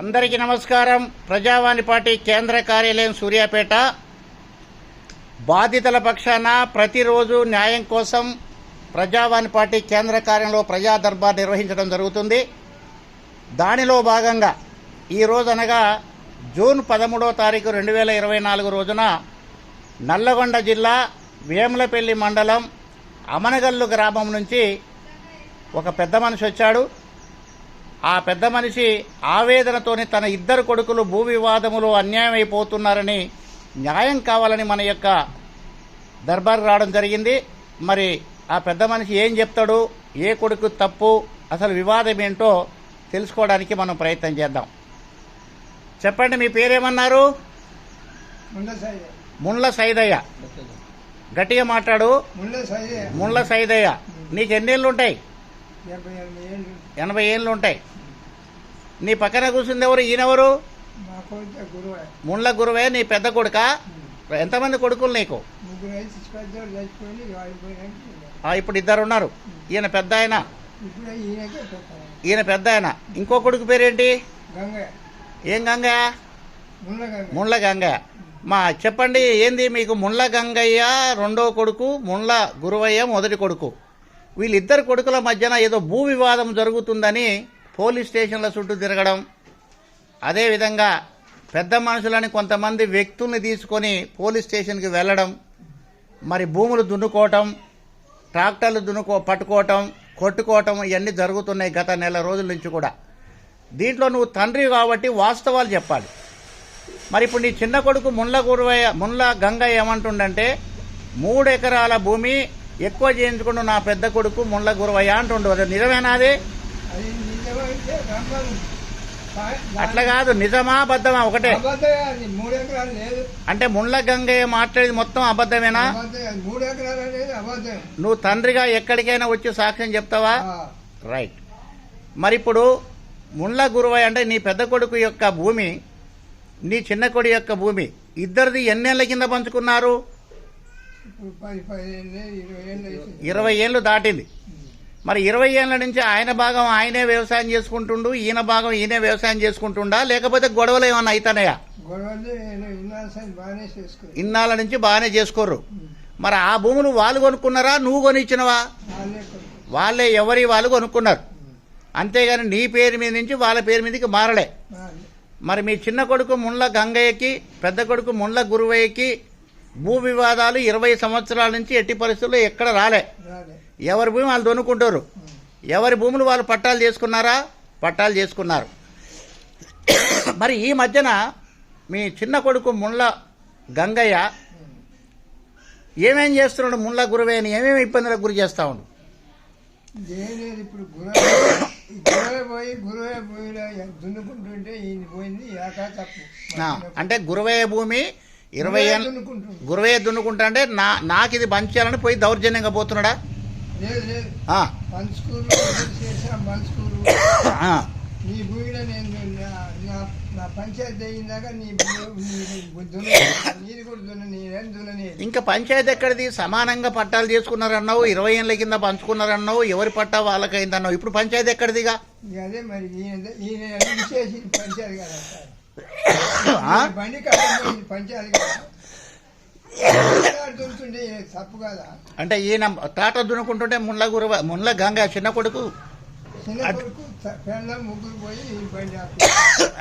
అందరికీ నమస్కారం. ప్రజావాణి పార్టీ కేంద్ర కార్యాలయం సూర్యాపేట. బాధితుల పక్షాన ప్రతిరోజు న్యాయం కోసం ప్రజావాణి పార్టీ కేంద్ర కార్యంలో ప్రజా దర్బార్ నిర్వహించడం జరుగుతుంది. దానిలో భాగంగా ఈ రోజు అనగా జూన్ పదమూడవ తారీఖు రెండు వేల ఇరవై నాలుగు రోజున నల్లగొండ జిల్లా వేములపల్లి మండలం అమనగల్లు గ్రామం నుంచి ఒక పెద్ద మనిషి వచ్చాడు. ఆ పెద్ద మనిషి ఆవేదనతోని తన ఇద్దరు కొడుకులు భూ వివాదములు అన్యాయం అయిపోతున్నారని న్యాయం కావాలని మన యొక్క దర్బార్ రావడం జరిగింది. మరి ఆ పెద్ద మనిషి ఏం చెప్తాడు? ఏ కొడుకు తప్పు? అసలు వివాదం ఏంటో తెలుసుకోవడానికి మనం ప్రయత్నం చేద్దాం. చెప్పండి మీ పేరేమన్నారు? ముండ్ల సైదయ్య. గట్టిగా మాట్లాడు. ముండ్ల సైదయ్య. నీకు ఉంటాయి? ఎనభై ఏళ్ళు. ఎనభై ఏళ్ళు ఉంటాయి. నీ పక్కన కూర్చుంది ఎవరు? ఈయనెవరు? ముండ్ల గురువే. నీ పెద్ద కొడుక? ఎంతమంది కొడుకులు నీకు? ఇప్పుడు ఇద్దరు ఉన్నారు. ఈయన పెద్ద ఆయన? ఈయన పెద్ద ఆయన. ఇంకో కొడుకు పేరేంటి? ఏం గంగ? ముండ్ల గంగ. మా చెప్పండి ఏంది మీకు ముండ్ల గంగయ్య రెండో కొడుకు ముండ్ల గురువయ్య మొదటి కొడుకు? వీళ్ళిద్దరు కొడుకుల మధ్యన ఏదో భూ వివాదం జరుగుతుందని పోలీస్ స్టేషన్ల చుట్టూ తిరగడం. అదేవిధంగా పెద్ద మనుషులని కొంతమంది వ్యక్తుల్ని తీసుకొని పోలీస్ స్టేషన్కి వెళ్ళడం. మరి భూములు దున్నుకోవటం ట్రాక్టర్లు దున్నుకో పట్టుకోవటం కొట్టుకోవటం ఇవన్నీ జరుగుతున్నాయి గత నెల రోజుల నుంచి కూడా. దీంట్లో నువ్వు తండ్రి కాబట్టి వాస్తవాలు చెప్పాలి. మరి ఇప్పుడు నీ చిన్న కొడుకు ముండ్ల గురువయ్య ముండ్ల గంగయ్య ఏమంటుండంటే మూడు ఎకరాల భూమి ఎక్కువ చేయించుకుంటూ నా పెద్ద కొడుకు ముండ్ల గురువయ్య అంటుండు. అది నిజమేనా అది అట్లా కాదు నిజమా అబద్ధమా? ఒకటే. అంటే ముండ్ల గంగయ్య మాట్లాడేది మొత్తం అబద్ధమేనా? నువ్వు తండ్రిగా ఎక్కడికైనా వచ్చి సాక్ష్యం చెప్తావా? రైట్. మరి ఇప్పుడు ముండ్ల గురువయ్య అంటే నీ పెద్ద కొడుకు యొక్క భూమి నీ చిన్న కొడుకు యొక్క భూమి ఇద్దరిది ఎన్నేళ్ళ కింద పంచుకున్నారు. ఇరవై ఏళ్ళు దాటింది. మరి ఇరవై ఏళ్ళ నుంచి ఆయన భాగం ఆయనే వ్యవసాయం చేసుకుంటుండు ఈయన భాగం ఈయనే వ్యవసాయం చేసుకుంటుండా? లేకపోతే గొడవలు ఏమన్నా అవుతానయా ఇన్నాళ్ళ నుంచి బాగానే చేసుకోర్రు మరి ఆ భూములు వాళ్ళు కొనుక్కున్నారా? నువ్వు కొనిచ్చినవా? వాళ్ళే ఎవరి వాళ్ళు కొనుక్కున్నారు? అంతేగాని నీ పేరు మీద నుంచి వాళ్ళ పేరు మీదకి మారలే. మరి మీ చిన్న కొడుకు ముండ్ల గంగయ్యకి పెద్ద కొడుకు ముండ్ల గురువయ్యకి భూ వివాదాలు ఇరవై సంవత్సరాల నుంచి ఎట్టి పరిస్థితుల్లో ఎక్కడ రాలే. ఎవరి భూమి వాళ్ళు దొనుకుంటారు ఎవరి భూములు వాళ్ళు పట్టాలు చేసుకున్నారా? పట్టాలు చేసుకున్నారు. మరి ఈ మధ్యన మీ చిన్న కొడుకు ముండ్ల గంగయ్య ఏమేం చేస్తున్నాడు ముండ్ల గురువేని ఏమేమి ఇబ్బందులకు గురి చేస్తా ఉండు? ఇప్పుడు పోయి గురవే దున్నుకుంటుంటే పోయింది తప్పు అంటే గురువయ్య భూమి ఇరవై గురవే గురువయ్య దున్నుకుంటా అంటే నా నాకు ఇది పంచాలని పోయి దౌర్జన్యంగా పోతున్నాడా? నీ భూమిలో నేను నా- నా- నా పంచాయతీ నీ నీది కూడా నేనేం ఇంకా పంచాయతీ ఎక్కడిది? సమానంగా పట్టాలు చేసుకున్నారన్నావు ఇరవై ఏళ్ళ కింద పంచుకున్నారన్నావు ఎవరి పట్టా వాళ్ళకైందన్నావు? ఇప్పుడు పంచాయతీ ఎక్కడిదిగా? అదే మరి ఈయన ఈయన విశేషి పంచాయతీ కదా బండి పంచాయతీ కదా దున్నుతుంటే ఈయన తప్పు కదా అంటే ఈయన తాట దున్నుకుంటుంటే ముళ్ళ గురువ ముళ్ళ గంగ చిన్న కొడుకు.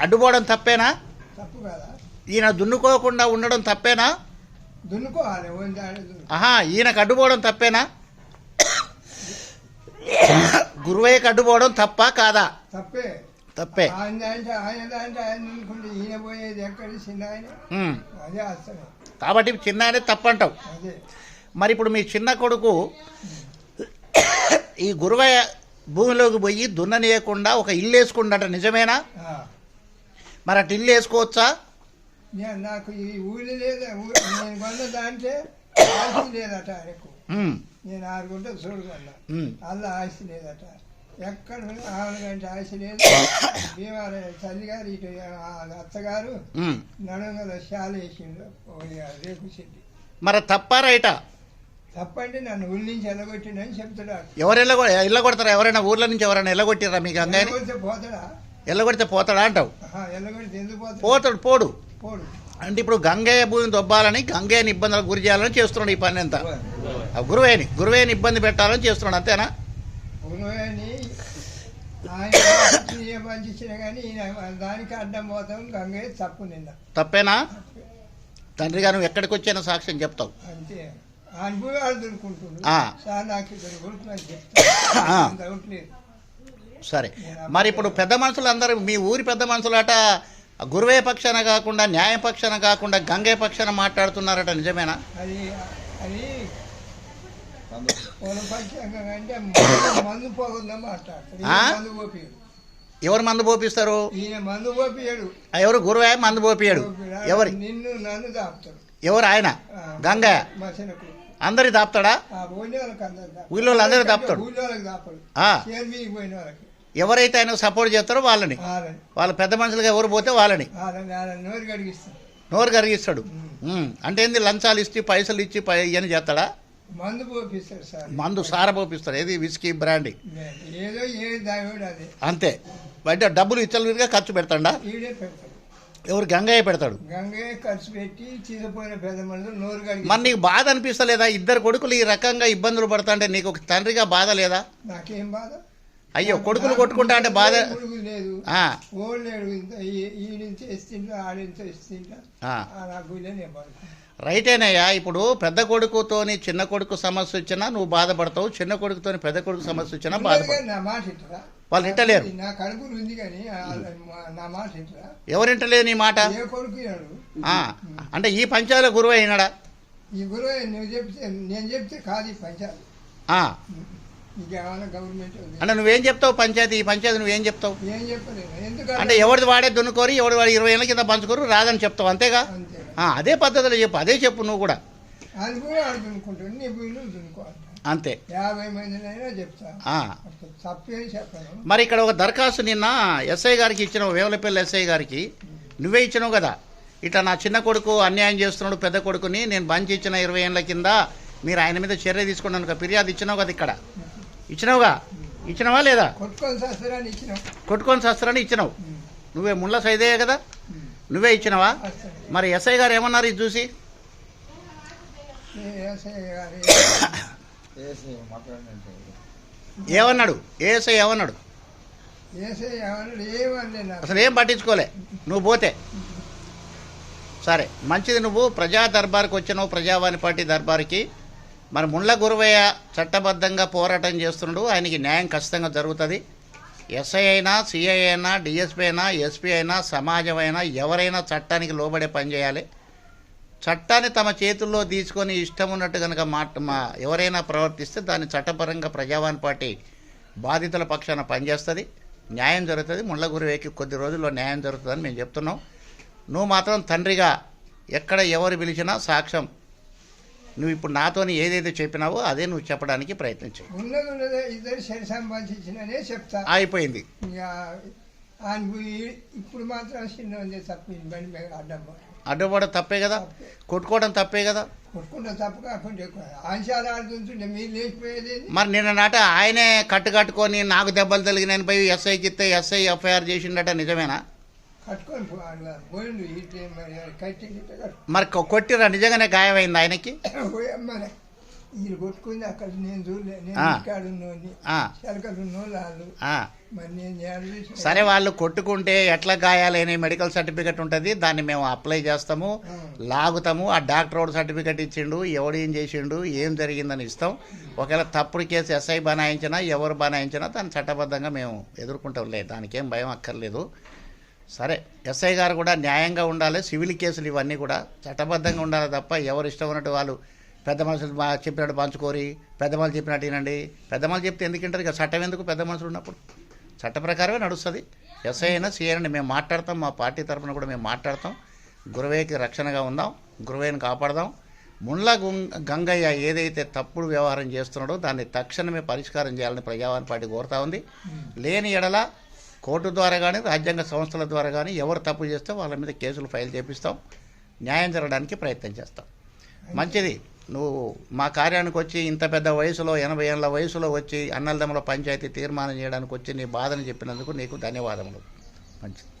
అడ్డుపోవడం తప్పేనా? తప్పు కదా? ఈయన దున్నుకోకుండా ఉండడం తప్పేనా. ఆహా ఈయనకు అడ్డుపోవడం తప్పేనా? గురువయ్యకు అడ్డుపోవడం తప్పా కాదా? తప్పే. తప్పే. ఆయన ఆయన ఆయన దున్నుకుంటే ఈయన పోయేది ఎక్కడ చిన్న ఆయన. అదే అసలు. కాబట్టి చిన్న ఆయనే తప్పంటావు మరి ఇప్పుడు మీ చిన్న కొడుకు ఈ గురువయ్య భూమిలోకి పోయి దున్ననీయకుండా ఒక ఇల్లు వేసుకుండట నిజమేనా. మరి అటు ఇల్లు వేసుకోవచ్చా? నేను నాకు ఈ ఊరి లేదా నేను కొన్న దాంట్లో ఆస్తి లేదట ఆయనకు నేను ఆరు. అల్ల ఆస్తి లేదట. ఎక్కడ ఆమె ఆస్తి లేదు. భీమారాయ తల్లిగారు ఇటు ఆ అత్తగారు ఉమ్. నడుంగల శాల వేసిండు మరి తప్పా రైటా? తప్పంటే నన్ను ఊరి నుంచి ఎల్లగొట్టిండని చెప్తున్నాడు. ఎవరు ఎల్ల ఇళ్ళ కొడతారా ఎవరైనా ఊర్ల నుంచి ఎవరైనా ఎల్లగొట్టిరా మీకు ఎల్లగొడితే పోతాడా? ఎల్లగొడితే పోతాడా అంటావు? ఎల్లగొడితే ఎందుకు పోతాడు? పోతాడు పోడు. పోడు. అంటే ఇప్పుడు గంగయ్య భూమిని దొబ్బాలని గంగయ్యని ఇబ్బందులకు గురి చేయాలని చేస్తున్నాడు ఈ పని అంతా. గురువేని గురువేని ఇబ్బంది పెట్టాలని చేస్తున్నాడు అంతేనా? గురువని ఆయన మంచి కానీ దానికి అడ్డం పోతాం గంగే తప్పు నిన్న తప్పేనా తండ్రిగా నువ్వు ఎక్కడికి వచ్చినా సాక్ష్యం చెప్తావు. అంతే అనుభవాలు దొరుకుంటుండు సరే. మరి ఇప్పుడు పెద్ద మనుషులు అందరూ మీ ఊరి పెద్ద మనుషులట గురువే పక్షాన కాకుండా న్యాయ పక్షాన కాకుండా గంగే పక్షాన మాట్లాడుతున్నారట నిజమేనా? అది అది ఎవరు మందు పోపిస్తారు? మందు పోపియడు ఎవరు గురువే మందు పోపియాడు? ఎవరి? నిన్ను నన్ను దాపుతాడు ఎవరు ఆయన? చిన్నకు అందరి దాపుతాడా? ఊళ్ళో అందరు దాపుతాడు. ఎవరైతే ఆయన సపోర్ట్ చేస్తారో వాళ్ళని. వాళ్ళ పెద్ద మనుషులుగా ఎవరు పోతే వాళ్ళని. నోరు కరిగిస్తాడు అంటే ఏంది? లంచాలు ఇచ్చి పైసలు ఇచ్చి ఇవన్నీ చేస్తాడా? మందు పోపిస్తాడు సార్. మందు సార పోపిస్తాడు ఏది? Whisky brandy. ఏదో ఏది దాగోడు అదే. అంతే. అంటే డబ్బులు ఇచ్చలుగా ఖర్చు పెడతాడా? ఈడే పెడతాడు. ఎవరు? గంగయ్య పెడతాడు. గంగయ్య ఖర్చు పెట్టి చీదపోయిన పెద్ద మనుషులు నోరు కడిగి మరి నీకు బాధ అనిపిస్తలేదా? ఇద్దరు కొడుకులు ఈ రకంగా ఇబ్బందులు పడతా నీకు ఒక తండ్రిగా బాధ లేదా? నాకేం బాధ? అయ్యో కొడుకులు కొట్టుకుంటా అంటే బాధ. లేదు. రైటేనయ్యా ఇప్పుడు పెద్ద కొడుకుతోని చిన్న కొడుకు సమస్య వచ్చినా నువ్వు బాధపడతావు చిన్న కొడుకుతోని పెద్ద కొడుకు సమస్య వచ్చినా బాధపడతావు. వాళ్ళు వింటలేరు. నా కడుపులు ఉంది కానీ ఆ- ఆ- నా మాట? అంటే ఈ పంచాయతీలో గురువు అయినాడా ఈ గురువు నువ్వు చెప్తే నేను చెప్తే కాదు ఈ పంచాయతీ అంటే నువ్వేం చెప్తావు పంచాయతీ? ఈ పంచాయతీ నువ్వేం చెప్తావు? అంటే ఎవరిది వాడే దున్నుకోరి ఎవరి వాడు ఇరవై ఏళ్ళ కింద పంచుకోరు రాదని చెప్తావు అంతేగా? అదే పద్ధతిలో చెప్పు అదే చెప్పు నువ్వు కూడా. అంతే. మరి ఇక్కడ ఒక దరఖాస్తు నిన్న ఎస్ఐ గారికి ఇచ్చినావు వేవలపల్లి ఎస్ఐ గారికి. నువ్వే ఇచ్చినావు కదా. ఇట్లా నా చిన్న కొడుకు అన్యాయం చేస్తున్నాడు పెద్ద కొడుకుని నేను బంచి ఇచ్చిన ఇరవై ఏళ్ళ కింద మీరు ఆయన మీద చర్య తీసుకున్నాను ఫిర్యాదు ఇచ్చినావు కదా ఇక్కడ. ఇచ్చినావుగా? ఇచ్చినావా లేదా? కొట్టుకొని శస్త్రాన్ని ఇచ్చినావు. నువ్వే ముళ్ళ సైదయ్య కదా? నువ్వే ఇచ్చినావా. మరి ఎస్ఐ గారు ఏమన్నారు ఇది చూసి? ఏ ఏసఐ గారు? ఏమన్నాడు? ఏఎస్ఐ ఏమన్నాడు? అసలు ఏం పట్టించుకోలే. నువ్వు పోతే. సరే మంచిది నువ్వు ప్రజా దర్బార్కి వచ్చినావు ప్రజావాణి పార్టీ దర్బార్కి. మరి ముండ్ల గురువయ్య చట్టబద్ధంగా పోరాటం చేస్తున్నాడు. ఆయనకి న్యాయం ఖచ్చితంగా జరుగుతుంది. ఎస్ఐ అయినా సిఐ అయినా డిఎస్పీ అయినా ఎస్పీ అయినా సమాజం అయినా ఎవరైనా చట్టానికి లోబడే పని చేయాలి. చట్టాన్ని తమ చేతుల్లో తీసుకొని ఇష్టం ఉన్నట్టు కనుక మాట మా ఎవరైనా ప్రవర్తిస్తే దాన్ని చట్టపరంగా ప్రజావాణి పార్టీ బాధితుల పక్షాన పనిచేస్తుంది. న్యాయం జరుగుతుంది. ముళ్ళ గురువేకి కొద్ది రోజుల్లో న్యాయం జరుగుతుందని మేము చెప్తున్నాం. నువ్వు మాత్రం తండ్రిగా ఎక్కడ ఎవరు పిలిచినా సాక్ష్యం నువ్వు ఇప్పుడు నాతోని ఏదైతే చెప్పినావో అదే నువ్వు చెప్పడానికి ప్రయత్నించు ఉన్నది ఉన్నదే ఇద్దరు శరి సంపాదించిననే చెప్తా. అయిపోయింది ఇప్పుడు మాత్రం చిన్న ఉంది తప్ప ఈ బండి మీద అడ్డం తప్పే కదా? కొట్టుకోవడం తప్పే కదా? కొట్టుకుంటే తప్పు కాకుండా ఎక్కువ. ఆంశాలు ఆడుతుంటుంటే మీరు లేచిపోయేది? మరి నిన్న నాట ఆయనే కట్టు కట్టుకొని నాకు దెబ్బలు తగిలినాయని పోయి ఎస్ఐకి ఇస్తే ఎస్ఐ ఎఫ్ఐఆర్ చేసిండట నిజమేనా? మరి కొట్టిరా నిజంగానే గాయమైంది ఆయనకి? వీళ్ళు కొట్టుకుంది అక్కడ నేను చూడలే నేను ఆ. ఇక్కడ ఉన్నోని ఆ, చిలకలు ఉన్నోళ్ళు వాళ్ళు. ఆ. మరి నేను ఏడ చూసిన? సరే వాళ్ళు కొట్టుకుంటే ఎట్లా గాయాలని మెడికల్ సర్టిఫికెట్ ఉంటుంది దాన్ని మేము అప్లై చేస్తాము. లాగుతాము ఆ డాక్టర్ ఒకటి సర్టిఫికెట్ ఇచ్చిండు ఎవడు ఏం చేసిండు ఏం జరిగిందని ఇస్తాం. ఒకవేళ తప్పుడు కేసు ఎస్ఐ బనాయించినా ఎవరు బనాయించినా దాన్ని చట్టబద్ధంగా మేము ఎదుర్కొంటాంలే దానికేం భయం అక్కర్లేదు. సరే ఎస్ఐ గారు కూడా న్యాయంగా ఉండాలి సివిల్ కేసులు ఇవన్నీ కూడా చట్టబద్ధంగా ఉండాలి తప్ప ఎవరు ఇష్టం ఉన్నట్టు వాళ్ళు పెద్ద మనుషులు చెప్పినట్టు పంచుకోరి పెద్ద మనుషులు చెప్పినట్టు వినండి. పెద్ద మనుషులు చెప్తే ఎందుకు వింటారు? ఇక చట్టం ఎందుకు పెద్ద మనుషులు ఉన్నప్పుడు? చట్ట ప్రకారమే నడుస్తుంది. ఎస్ఐ అయినా సిఐ అయినా మేము మాట్లాడతాం మా పార్టీ తరఫున కూడా మేము మాట్లాడతాం. గురువేకి రక్షణగా ఉందాం గురువేని కాపాడదాం. ముండ్ల గుం- గంగయ్య ఏదైతే తప్పుడు వ్యవహారం చేస్తున్నాడో దాన్ని తక్షణమే పరిష్కారం చేయాలని ప్రజావాణి పార్టీ కోరుతా ఉంది. లేని ఎడల కోర్టు ద్వారా కానీ రాజ్యాంగ సంస్థల ద్వారా కానీ ఎవరు తప్పు చేస్తే వాళ్ళ మీద కేసులు ఫైల్ చేపిస్తాం. న్యాయం జరగడానికి ప్రయత్నం చేస్తాం. మంచిది. నువ్వు మా కార్యానికి వచ్చి ఇంత పెద్ద వయసులో ఎనభై ఏళ్ళ వయసులో వచ్చి అన్నలదమ్ముల పంచాయతీ తీర్మానం చేయడానికి వచ్చి నీ బాధను చెప్పినందుకు నీకు ధన్యవాదములు. మంచిది.